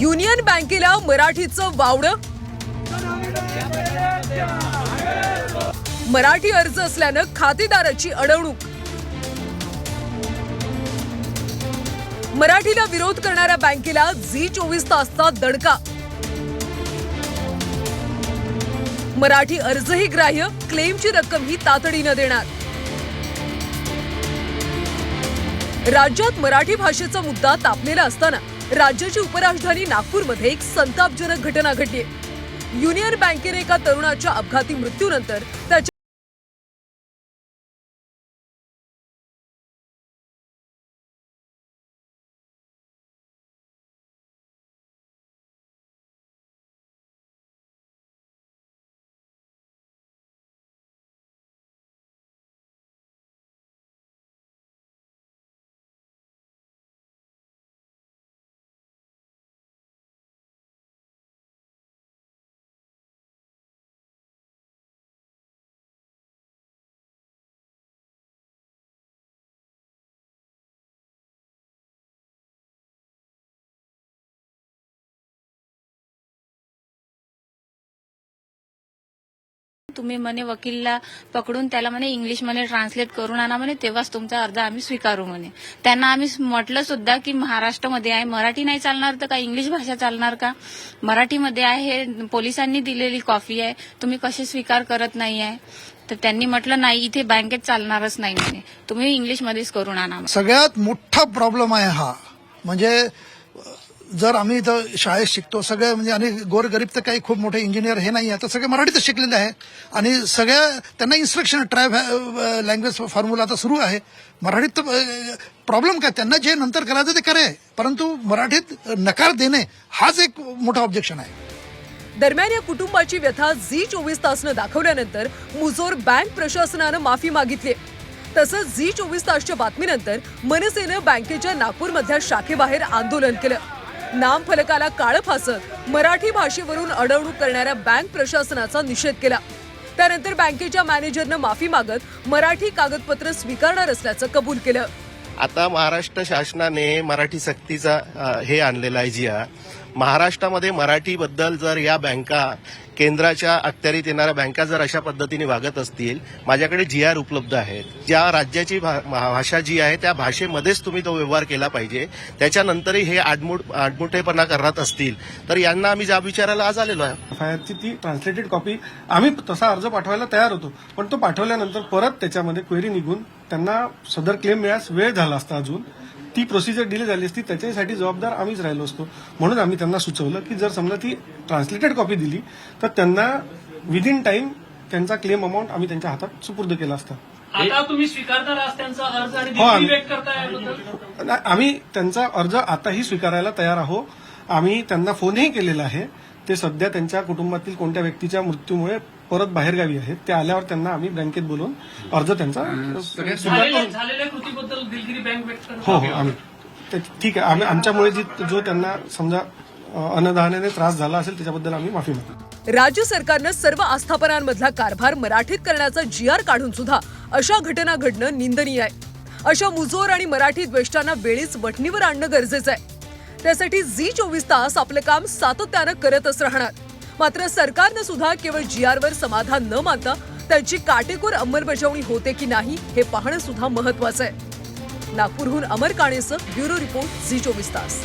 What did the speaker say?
Union बँकेला मराठीचं वावडं? मराठी अर्ज असल्यानं खातेदाराची अडवणूक. मराठीला विरोध करणाऱ्या बँकेला झी चोवीस तासचा दणका मराठी अर्जही ग्राह्य क्लेमची रक्कम ही तातडीनं देणार. राज्यात मराठी भाषेचा मुद्दा तापलेला असताना राज्याची उपराजधानी नागपूरमध्ये एक संतापजनक घटना घडली. युनियन बँकेने एका तरुणाच्या अपघाती मृत्यूनंतर त्याच्या तुम्ही म्हणे वकीलला पकडून त्याला म्हणे इंग्लिशमध्ये ट्रान्सलेट करून आणा म्हणे तेव्हाच तुमचा अर्ज आम्ही स्वीकारू म्हणे. त्यांना आम्ही म्हटलं सुद्धा की महाराष्ट्रामध्ये आहे. मराठी नाही चालणार तर का इंग्लिश भाषा चालणार का? मराठीमध्ये आहे हे पोलिसांनी दिलेली कॉफी आहे. तुम्ही कसे स्वीकार करत नाही आहे? तर त्यांनी म्हटलं नाही इथे बँकेत चालणारच नाही म्हणे. तुम्ही इंग्लिशमध्येच करून आणा सगळ्यात मोठा प्रॉब्लेम आहे हा. म्हणजे जर आम्ही इथं शाळेत शिकतो सगळे म्हणजे आणि गोरगरीब तर काही खूप मोठे इंजिनियर हे नाही आहे तर सगळे मराठीतच शिकलेले आहे आणि सगळ्या त्यांना इन्स्ट्रक्शन ट्राय लँग्वेज फॉर्म्युला आता सुरू आहे. मराठीत तर uh, प्रॉब्लेम काय? त्यांना जे नंतर करायचं ते करे. परंतु मराठीत नकार देणे हाच एक मोठा ऑब्जेक्शन आहे. दरम्यान या कुटुंबाची व्यथा झी चोवीस तासनं दाखवल्यानंतर मुजोर बँक प्रशासनानं माफी मागितली. तसंच झी चोवीस तासच्या बातमीनंतर मनसेनं बँकेच्या नागपूरमधल्या शाखेबाहेर आंदोलन केलं. नाम फलकाला काळं फासत मराठी भाषेवरून अडवणूक करणाऱ्या बँक प्रशासनाचा निषेध केला. त्यानंतर बँकेच्या मॅनेजरनं माफी मागत मराठी कागदपत्र स्वीकारणार असल्याचं कबूल केलं. आता महाराष्ट्र शासनाने मराठी सक्तीचा हे आणलेला आहे जी आर महाराष्ट्रामध्ये मराठीबद्दल जर या बँका केंद्राच्या अखत्यारीत येणाऱ्या बँका जर अशा पद्धतीने वागत असतील माझ्याकडे जी आर उपलब्ध आहेत. ज्या राज्याची भा- भाषा जी आहे त्या भाषेमध्येच तुम्ही तो व्यवहार केला पाहिजे. त्याच्यानंतरही हे आडमुट आडमुठेपणा करत असतील. तर यांना आम्ही जाब विचारायला आज आलेलो आहे. ती ट्रान्सलेटेड कॉपी आम्ही तसा अर्ज पाठवायला तयार होतो. पण तो पाठवल्यानंतर परत त्याच्यामध्ये क्वेरी निघून त्यांना सदर क्लेम मिळास वेळ झाला असता अजून. ती प्रोसिजर डिले झाली असती त्याच्यासाठी जबाबदार आम्हीच राहिलो असतो. म्हणून आम्ही त्यांना सुचवलं की जर समजा ती ट्रान्सलेटेड कॉपी दिली तर त्यांना विदिन टाइम त्यांचा क्लेम अमाऊंट आम्ही त्यांच्या हातात सुपूर्द केला असता. आता तुम्ही स्वीकारणार आज त्यांचा अर्ज आणि हो, आम्ही- त्यांचा अर्ज आताही स्वीकारायला तयार आहोत. आम्ही त्यांना फोनही केलेला आहे. ते सध्या त्यांच्या कुटुंबातील कोणत्या व्यक्तीच्या मृत्यूमुळे परत बाहेरगावी आहेत ते आल्यावर त्यांना आम्ही बँकेत बोलवून अर्ज त्यांचा हो हो आम्ही ठीक आहे आम्ही आमच्यामुळे जी जो त्यांना समजा अनधानाने त्रास झाला असेल त्याच्याबद्दल आम्ही माफी मागतो. राज्य सरकारनं सर्व आस्थापनांमधला कारभार मराठीत करण्याचा जी आर काढून सुद्धा अशा घटना घडणं निंदनीय आहे. अशा मुजोर आणि मराठी द्वेष्टांना वेळीच वठणीवर आणणं गरजेचं आहे. त्यासाठी झी चोवीस तास आपलं काम सातत्यानं करतच राहणार. मात्र सरकारनं सुद्धा केवळ जी वर समाधान न मानता त्यांची काटेकोर अंमलबजावणी होते की नाही हे पाहणं सुद्धा महत्वाचं आहे. नागपूरहून अमर काणेचं ब्युरो रिपोर्ट झी चोवीस तास.